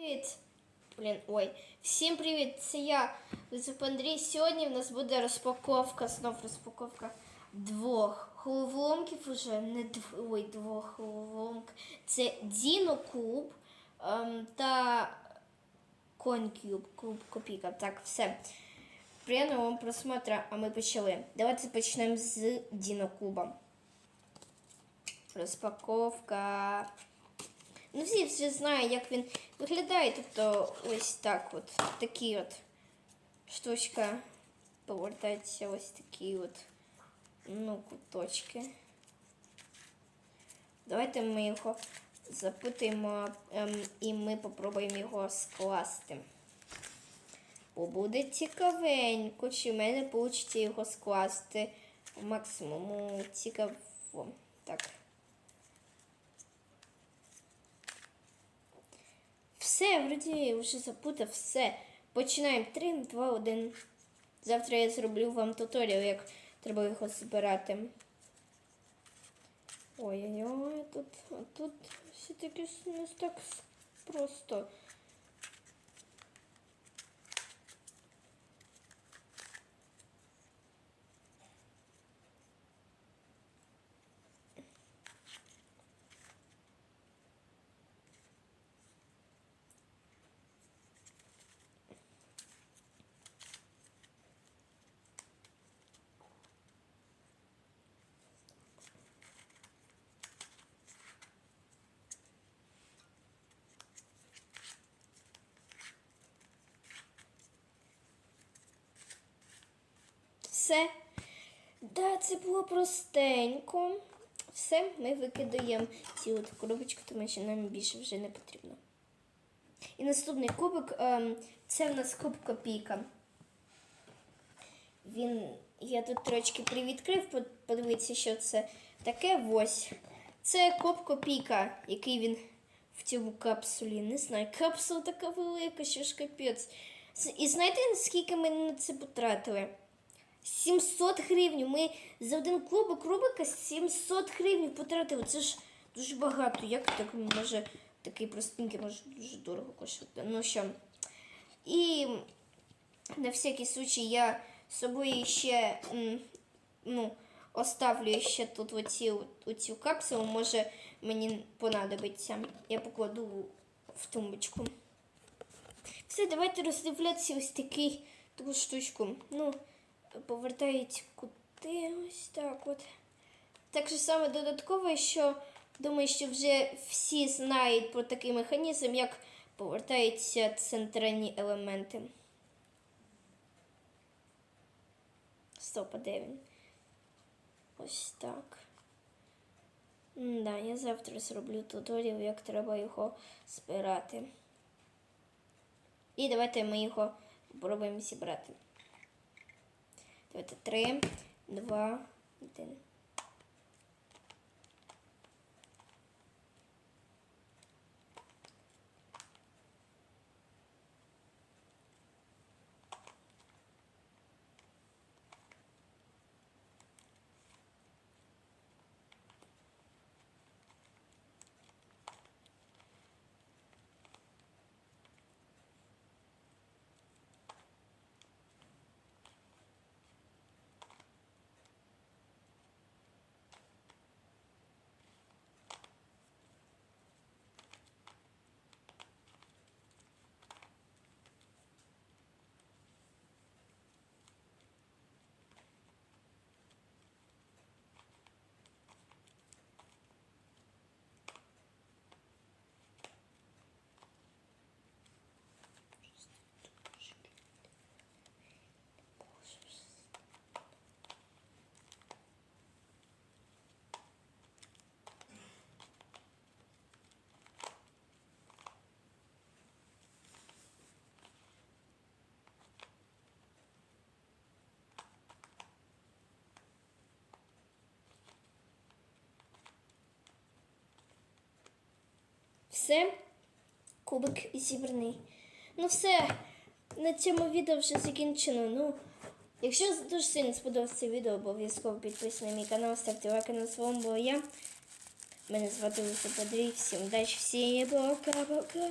Привіт! Блін, ой. Всім привіт! Це я, Лизуп Андрій. Сьогодні в нас буде розпаковка, знов розпаковка двох головоломків уже, не дв... ой, двох головоломок. Це Діно Куб ем, та Конь Куб, Куб Копіка. Так, все. Приємного вам просмотра, а ми почали. Давайте почнемо з Діно Куба. Розпаковка. Ну, всі знають, як він виглядає. Тобто ось так от. Такі от штучка повертається ось такі от ну, куточки. Давайте ми його запитаємо ем, і ми попробуємо його скласти. Бо буде цікавенько, чи в мене вийде його скласти по максимуму цікаво. Так. Все, вроді вже запутав все. Починаємо 3, 2, 1. Завтра я зроблю вам туторіал, як треба його збирати. Ой-ой-ой, тут, тут все таки не так просто. Все. Да, це було простенько. Все, ми викидаємо цю от коробочку, тому що нам більше вже не потрібно. І наступний кубик ем, це в нас куб копійка. Він, я тут трошки привідкрив, под- подивіться, що це таке. Ось. Це куб копійка, який він в цьому капсулі. Не знаю, капсула така велика, що ж капець. І знаєте, скільки ми на це потратили? 700 гривень. Ми за один кубик рубика 700 гривень потратили. Це ж дуже багато. Як так може такий простенький, може дуже дорого коштувати. Ну що. І на всякий случай я з собою ще ну, оставлю ще тут оці, оцю капсулу, може мені понадобиться. Я покладу в тумбочку. Все, давайте роздивлятися ось такий таку штучку. Ну, повертають кути ось так от. Так же саме додатково, що думаю, що вже всі знають про такий механізм, як повертаються центральні елементи. Стоп, а де він? Ось так. Да, я завтра зроблю туторіал, як треба його збирати. І давайте ми його спробуємо зібрати. Давайте три, два, один. Все, кубик зібраний. Ну все, на цьому відео вже закінчено. Ну, якщо дуже сильно сподобалось це відео, обов'язково підписуйтесь на мій канал, ставте лайки на своєму, бо я. Мене звати Луса Подрій. Всім удачі, всім пока-пока.